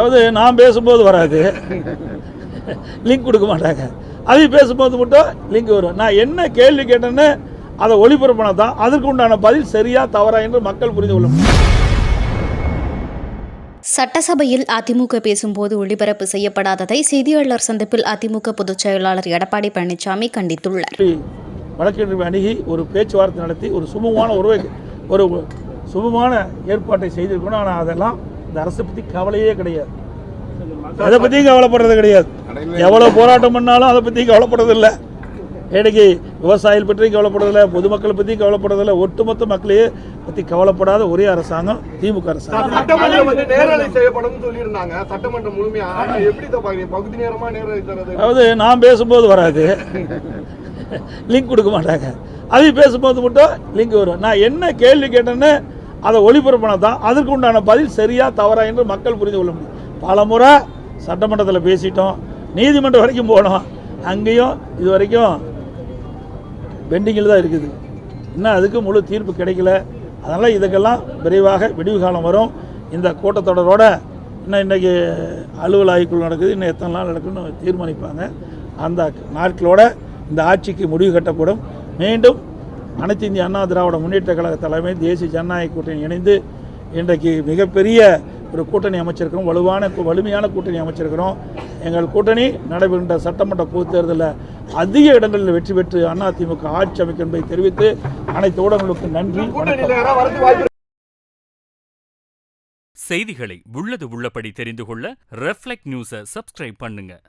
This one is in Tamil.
அதாவது நான் பேசும்போது வராது. லிங்க் கொடுக்க மாட்டாங்க. அவங்க பேசும்போது மட்டும் லிங்க் வரும். நான் என்ன கேள்வி கேட்டேன்னு அதை ஒளிபரப்பினா தான் அதற்கு உண்டான பதில் சரியா தவறா என்று மக்கள் புரிந்து கொள்ள முடியும். சட்டசபையில் அதிமுக பேசும்போது ஒளிபரப்பு செய்யப்படாததை செய்தியாளர் சந்திப்பில் அதிமுக பொதுச் செயலாளர் எடப்பாடி பழனிசாமி கண்டித்துள்ளார். வழக்கறிஞர் அணுகி ஒரு பேச்சுவார்த்தை நடத்தி ஒரு சுமூகமான உறவை ஒரு சுமூகமான ஏற்பாட்டை செய்திருக்கணும். ஆனால் அதெல்லாம் இந்த அரசை பற்றி கவலையே கிடையாது. அதை பற்றியும் கவலைப்படுறது கிடையாது. எவ்வளோ போராட்டம் பண்ணாலும் அதை பற்றி கவலைப்படுறது இல்லை. இன்னைக்கு விவசாயிகள் பற்றியும் கவலைப்படுறதில்ல பொதுமக்களை பற்றியும் கவலைப்படுறதில்ல ஒட்டுமொத்த மக்களையே பற்றி கவலைப்படாத ஒரே அரசாங்கம் திமுக அரசாங்கம். சட்டமன்றம் வந்து நேரலை செய்யப்படும் சொல்லியிருந்தாங்க. சட்டமன்றம் முழுமையா? ஆனா எப்படி பகுதி நேரமா நேரலை தரது அதாவது நான் பேசும்போது வராது. லிங்க் கொடுக்க மாட்டாங்க. அவங்க பேசும்போது மட்டும் லிங்க் வரும். நான் என்ன கேள்வி கேட்டேன்னு அதை ஒளிபரப்பினா தான் அதற்கு உண்டான பதில் சரியா தவறா என்று மக்கள் புரிந்து கொள்ள முடியும். பல முறை சட்டமன்றத்தில் பேசிட்டோம் நீதிமன்றம் வரைக்கும் போனோம். அங்கேயும் இது வரைக்கும் பெண்டிங்கில் தான் இருக்குது. இன்னும் அதுக்கு முழு தீர்ப்பு கிடைக்கல. அதனால் இதுக்கெல்லாம் விரைவாக விடிவு காலம் வரும். இந்த கூட்டத்தொடரோட இன்னும் இன்றைக்கி அலுவல் ஆய்வுக்குள் நடக்குது. இன்னும் எத்தனை நாள் நடக்குன்னு தீர்மானிப்பாங்க. அந்த நாட்களோட இந்த ஆட்சிக்கு முடிவு கட்டப்படும் மீண்டும் அனைத்து இந்திய அண்ணா திராவிட முன்னேற்ற கழக தலைமை தேசிய ஜனநாயக கூட்டணி இணைந்து இன்றைக்கு மிகப்பெரிய ஒரு கூட்டணி அமைச்சிருக்கிறோம். வலுவான கு- வலிமையான கூட்டணி அமைச்சிருக்கிறோம். எங்கள் கூட்டணி நடைபெறுகின்ற சட்டமன்ற பொதுத் தேர்தலில் அதிக இடங்களில் வெற்றி பெற்று அதிமுக ஆட்சி அமைக்கும் என்பதை தெரிவித்து அனைத்து ஊடகங்களுக்கு நன்றி. வணக்கம். செய்திகளை உள்ளது உள்ளபடி தெரிந்து கொள்ள ரெஃப்ளெக்ட் நியூஸை சப்ஸ்கிரைப் பண்ணுங்க.